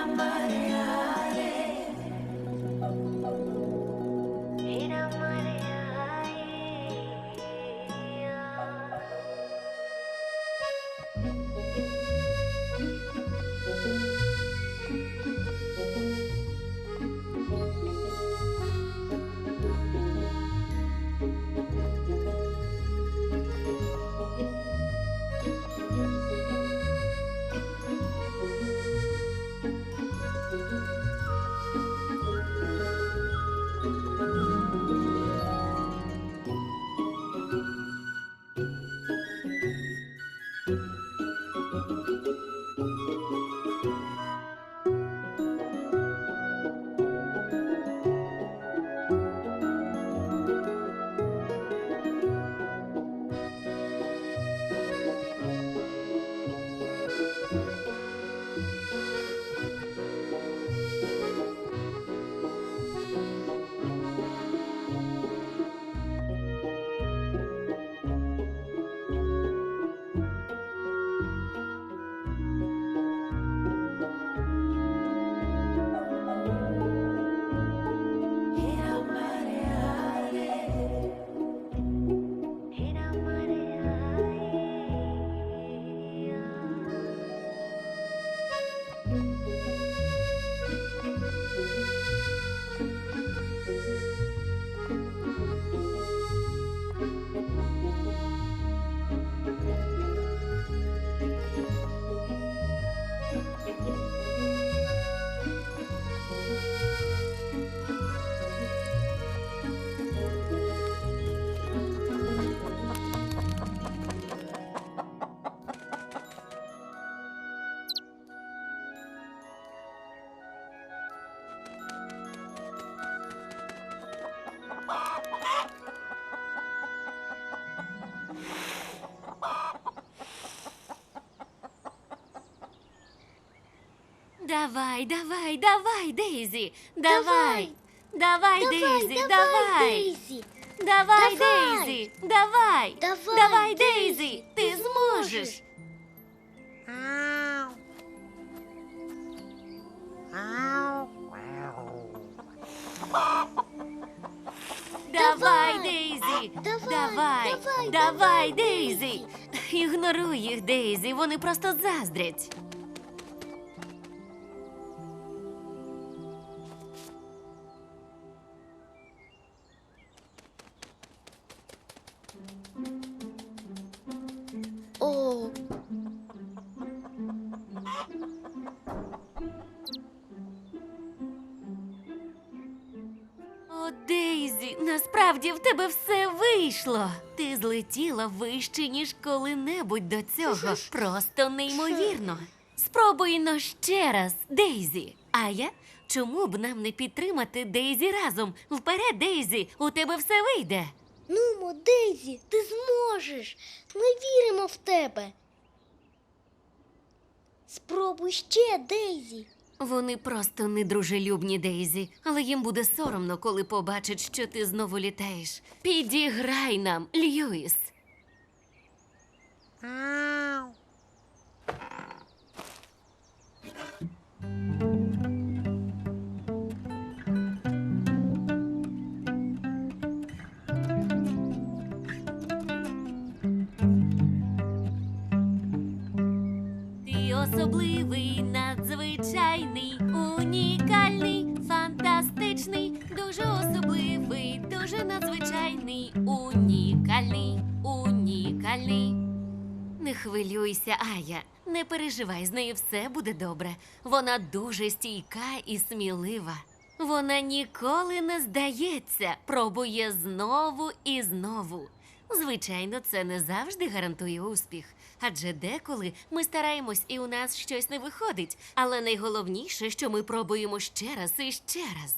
Давай, давай, давай, Дейзі, давай. Давай, Давай, Дейзі, давай, давай. Дейзі. Давай, Давай. Дейзі, давай. Давай, Давай, Дейзі, Дейзі, ти ти зможеш. зможеш. Давай, Давай. Дейзі. Давай, Давай, давай, давай, давай, Дейзі. Ігноруй їх, Дейзі, вони просто заздрять. Вийшло. Ти злетіла вище, ніж коли-небудь до цього. Просто неймовірно. Спробуй но ще раз, Дейзі. А я? Чому б нам не підтримати Дейзі разом? Вперед, Дейзі, у тебе все вийде. нумо, Дейзі, ти зможеш. Ми віримо в тебе. Спробуй ще, Дейзі. Вони просто недружелюбні, Дейзі, але їм буде соромно, коли побачать, що ти знову літаєш. Підіграй нам, Льюіс. Ти особливий, хвилюйся, Ая, не переживай, з нею все буде добре. Вона дуже стійка і смілива. Вона ніколи не здається, пробує знову і знову. Звичайно, це не завжди гарантує успіх, адже деколи ми стараємось і у нас щось не виходить. Але найголовніше, що ми пробуємо ще раз і ще раз.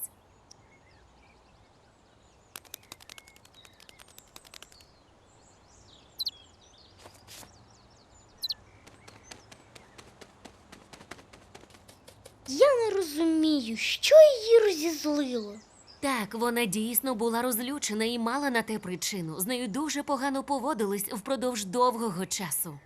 Я не розумію, що її розізлило. Так, вона дійсно була розлючена і мала на те причину. З нею дуже погано поводились впродовж довгого часу.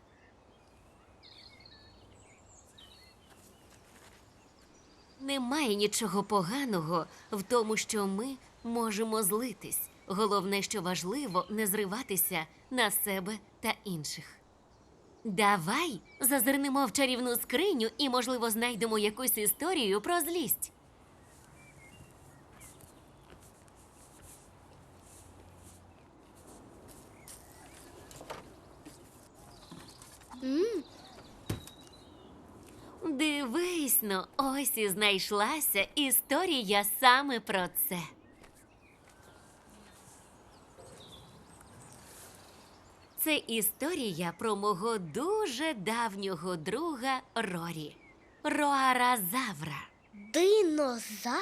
Немає нічого поганого в тому, що ми можемо злитись. Головне, що важливо, не зриватися на себе та інших. Давай зазирнемо в чарівну скриню і, можливо, знайдемо якусь історію про злість. Дивись но, ось і знайшлася історія саме про це. Це історія про мого дуже давнього друга Рорі. Роаразавра. Динозавра?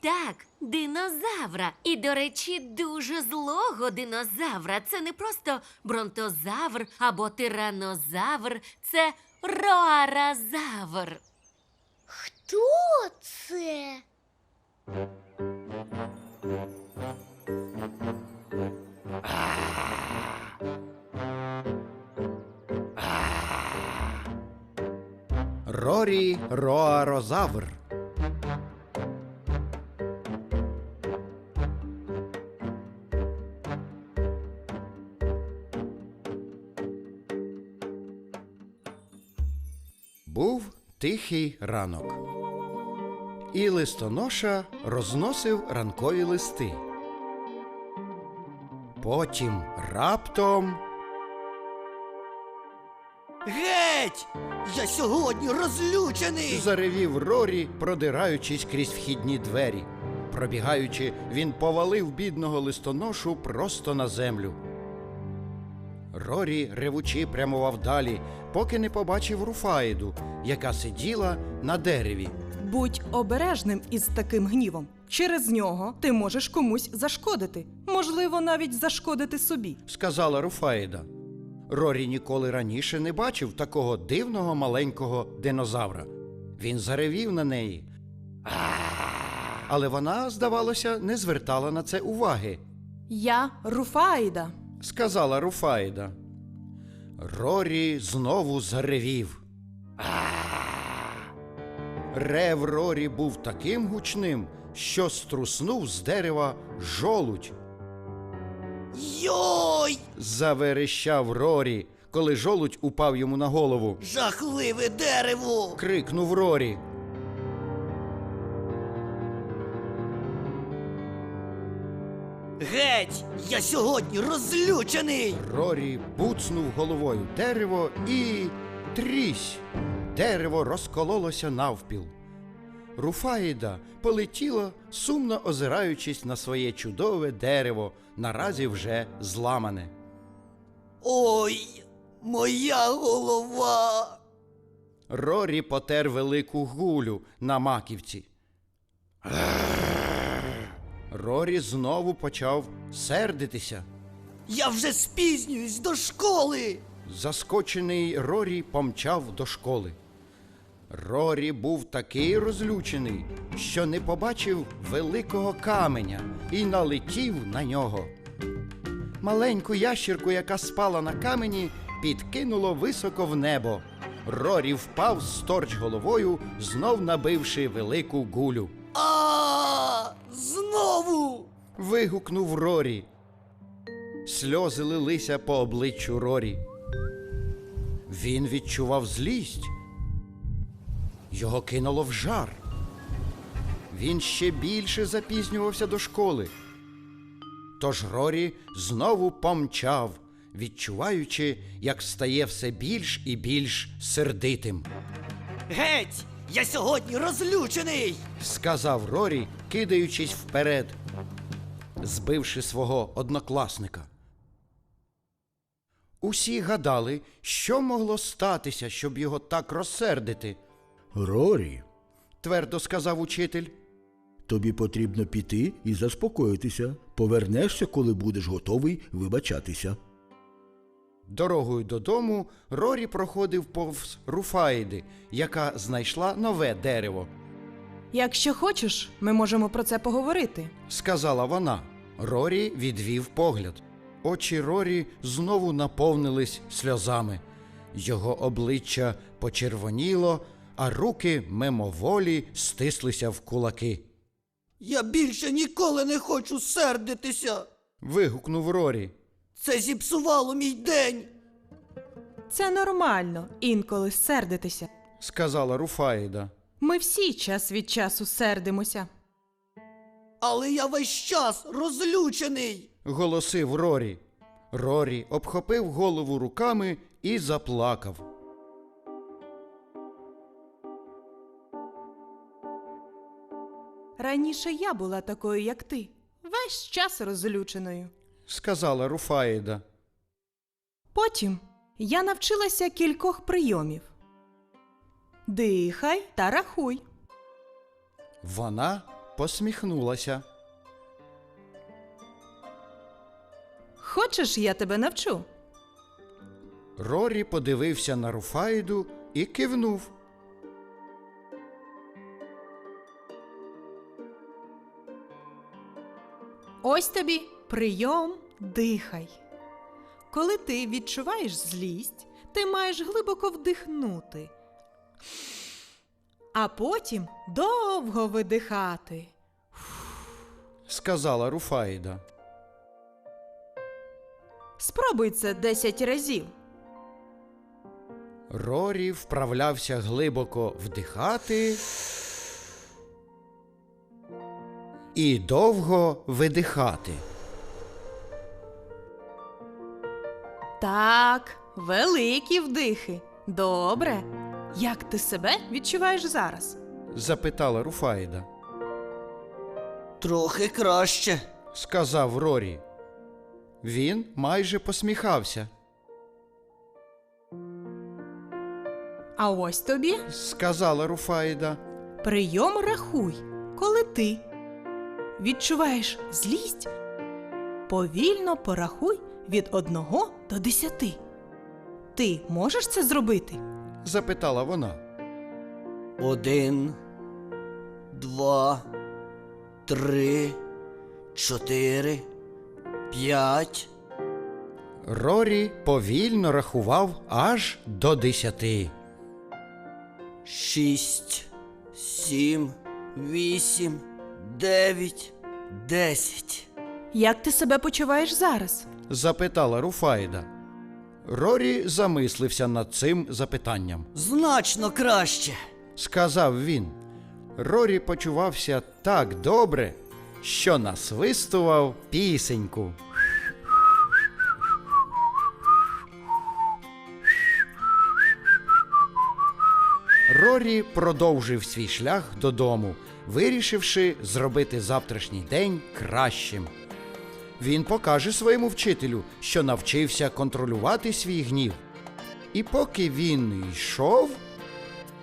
Так, динозавра. І, до речі, дуже злого динозавра. Це не просто бронтозавр або тиранозавр, це роаразавр. Хто це? Рорі Роарозавр. Був тихий ранок. І листоноша розносив ранкові листи. Потім раптом Геть! Я сьогодні розлючений! Заревів Рорі, продираючись крізь вхідні двері. Пробігаючи, він повалив бідного листоношу просто на землю. Рорі, ревучи, прямував далі, поки не побачив Руфаїду, яка сиділа на дереві. Будь обережним із таким гнівом. Через нього ти можеш комусь зашкодити, можливо, навіть зашкодити собі. сказала Руфаїда. Рорі ніколи раніше не бачив такого дивного маленького динозавра. Він заревів на неї. Але вона, здавалося, не звертала на це уваги. Я Руфаїда. сказала Руфаїда. Рорі знову заревів. Рев Рорі був таким гучним, що струснув з дерева жолудь. Йой! Заверещав Рорі, коли жолудь упав йому на голову. Жахливе дерево! Крикнув Рорі. Геть! Я сьогодні розлючений! Рорі буцнув головою дерево і трісь. Дерево розкололося навпіл. Руфаїда полетіла, сумно озираючись на своє чудове дерево, наразі вже зламане. Ой, моя голова! Рорі потер велику гулю на маківці. Рорі знову почав сердитися. Я вже спізнююсь до школи! Заскочений Рорі помчав до школи. Рорі був такий розлючений, що не побачив великого каменя і налетів на нього. Маленьку ящірку, яка спала на камені, підкинуло високо в небо. Рорі впав сторч головою, знов набивши велику гулю. А знову! Вигукнув Рорі. Сльози лилися по обличчю Рорі. Він відчував злість. Його кинуло в жар. Він ще більше запізнювався до школи. Тож Рорі знову помчав, відчуваючи, як стає все більш і більш сердитим. Геть! Я сьогодні розлючений! сказав Рорі, кидаючись вперед, збивши свого однокласника. Усі гадали, що могло статися, щоб його так розсердити, Рорі, твердо сказав учитель. тобі потрібно піти і заспокоїтися. Повернешся, коли будеш готовий вибачатися. Дорогою додому Рорі проходив повз Руфаїди, яка знайшла нове дерево. Якщо хочеш, ми можемо про це поговорити. сказала вона. Рорі відвів погляд. Очі Рорі знову наповнились сльозами. Його обличчя почервоніло, а руки мимоволі стислися в кулаки. Я більше ніколи не хочу сердитися. Вигукнув Рорі. Це зіпсувало мій день. Це нормально інколи сердитися. сказала Руфаїда. Ми всі час від часу сердимося. Але я весь час розлючений. Голосив Рорі. Рорі обхопив голову руками і заплакав. Раніше я була такою, як ти, весь час розлюченою. Сказала Руфаїда. Потім я навчилася кількох прийомів. Дихай та рахуй. Вона посміхнулася. Хочеш, я тебе навчу? Рорі подивився на Руфаїду і кивнув. Ось тобі прийом дихай. Коли ти відчуваєш злість, ти маєш глибоко вдихнути, а потім довго видихати. Сказала Руфаїда. Спробуй це 10 разів. Рорі вправлявся глибоко вдихати і довго видихати. Так, великі вдихи. Добре. Як ти себе відчуваєш зараз? Запитала Руфаїда. Трохи краще. Сказав Рорі. Він майже посміхався. А ось тобі Сказала Руфаїда. прийом рахуй, коли ти відчуваєш злість, повільно порахуй від 1 до 10. Ти можеш це зробити? Запитала вона. Один, два, три, чотири, п'ять. Рорі повільно рахував аж до десяти. Шість, сім, вісім, дев'ять, десять. Як ти себе почуваєш зараз? Запитала Руфайда. Рорі замислився над цим запитанням. Значно краще. Сказав він. Рорі почувався так добре, що насвистував пісеньку. Рорі продовжив свій шлях додому, вирішивши зробити завтрашній день кращим. Він покаже своєму вчителю, що навчився контролювати свій гнів. І поки він йшов,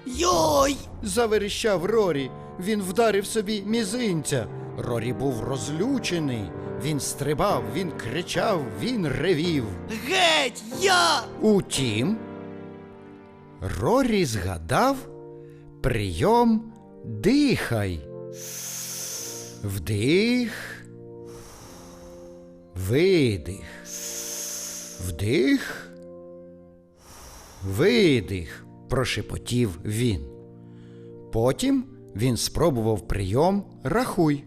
Йой! заверещав Рорі. Він вдарив собі мізинця. Рорі був розлючений. Він стрибав, він кричав, він ревів. Геть! Я! Утім, Рорі згадав прийом дихай. Вдих. Видих. Вдих. Видих. прошепотів він. Потім він спробував прийом рахуй.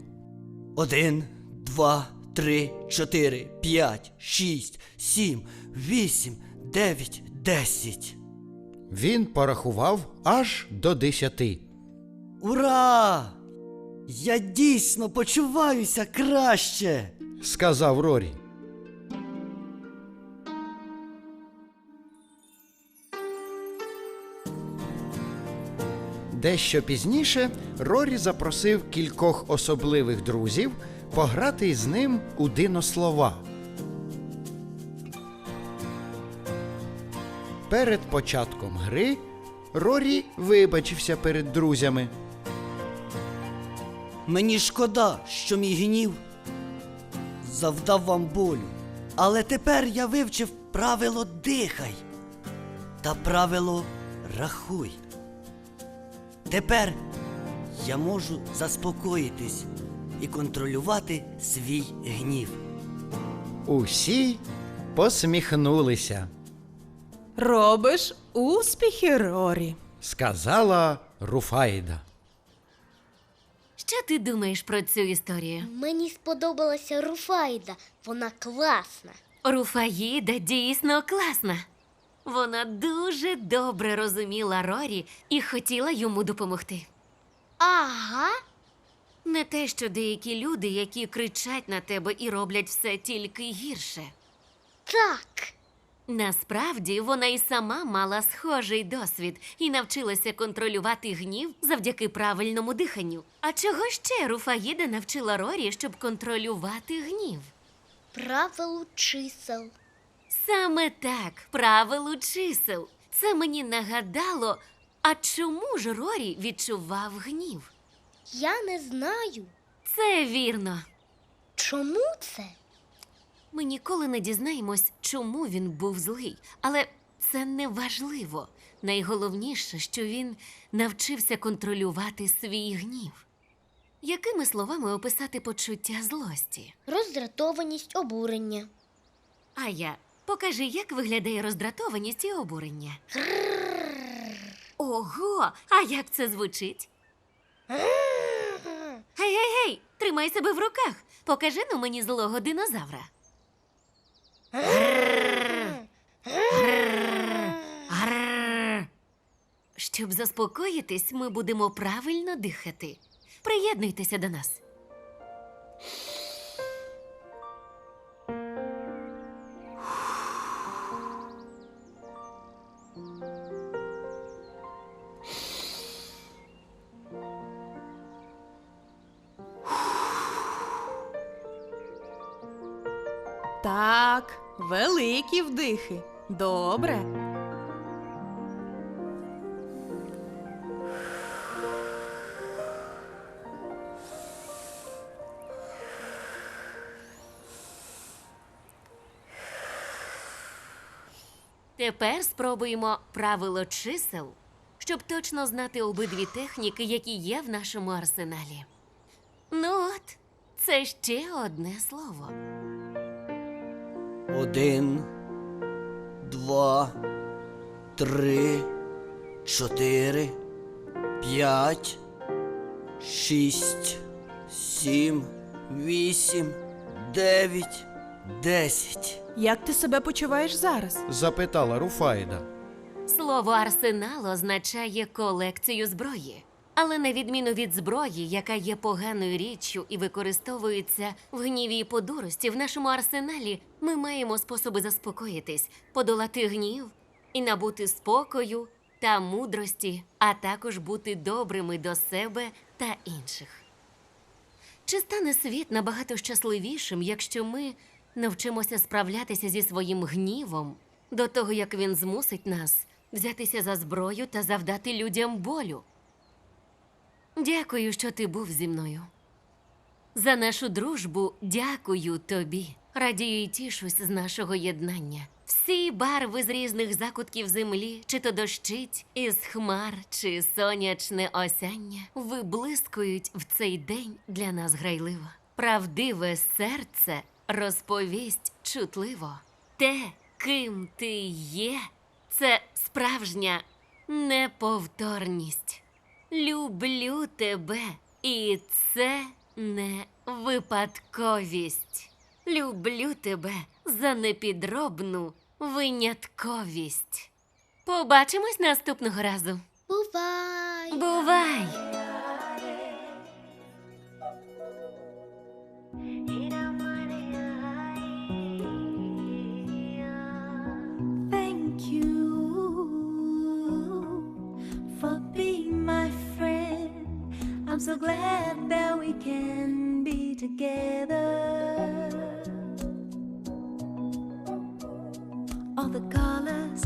Один, два, три, чотири, п'ять, шість, сім, вісім, дев'ять, десять. Він порахував аж до десяти. Ура! Я дійсно почуваюся краще. сказав Рорі. Дещо пізніше Рорі запросив кількох особливих друзів пограти із ним у динослова. Перед початком гри Рорі вибачився перед друзями. Мені шкода, що мій гнів завдав вам болю. Але тепер я вивчив правило дихай та правило рахуй. Тепер я можу заспокоїтись і контролювати свій гнів. Усі посміхнулися. Робиш успіхи, Рорі. сказала Руфайда. Що ти думаєш про цю історію? Мені сподобалася Руфайда. Вона класна. Руфаїда дійсно класна. Вона дуже добре розуміла Рорі і хотіла йому допомогти. Ага. Не те, що деякі люди, які кричать на тебе і роблять все тільки гірше. Так. Насправді вона і сама мала схожий досвід і навчилася контролювати гнів завдяки правильному диханню. А чого ще Руфаїда навчила Рорі, щоб контролювати гнів? Правилу чисел. Саме так, правилу чисел. Це мені нагадало, а чому ж Рорі відчував гнів? Я не знаю. Це вірно. Чому це? Ми ніколи не дізнаємось, чому він був злий, але це не важливо. Найголовніше, що він навчився контролювати свій гнів. Якими словами описати почуття злості? Роздратованість, обурення. А я покажи, як виглядає роздратованість і обурення. Ого! А як це звучить? Гей, гей, гей! Тримай себе в руках. Покажи ну мені злого динозавра. Щоб заспокоїтись, ми будемо правильно дихати. Приєднуйтеся до нас. Вдихи. Добре. Тепер спробуємо правило чисел, щоб точно знати обидві техніки, які є в нашому арсеналі. Ну от, це ще одне слово. Один, два, три, чотири, п'ять, шість, сім, вісім, дев'ять, десять. Як ти себе почуваєш зараз? запитала Руфайда. Слово арсенал означає колекцію зброї. Але на відміну від зброї, яка є поганою річчю і використовується в гніві і подурості, в нашому арсеналі ми маємо способи заспокоїтись, подолати гнів і набути спокою та мудрості, а також бути добрими до себе та інших. Чи стане світ набагато щасливішим, якщо ми навчимося справлятися зі своїм гнівом до того, як він змусить нас взятися за зброю та завдати людям болю? Дякую, що ти був зі мною. За нашу дружбу дякую тобі. Радію і тішусь з нашого єднання. Всі барви з різних закутків землі, чи то дощить із хмар, чи сонячне осяння, виблискують в цей день для нас грайливо. Правдиве серце розповість чутливо. Те, ким ти є, це справжня неповторність. Люблю тебе, і це не випадковість. Люблю тебе за непідробну винятковість. Побачимось наступного разу. Бувай! Бувай! Thank you for being my friend. I'm so glad that we can be together. All the colors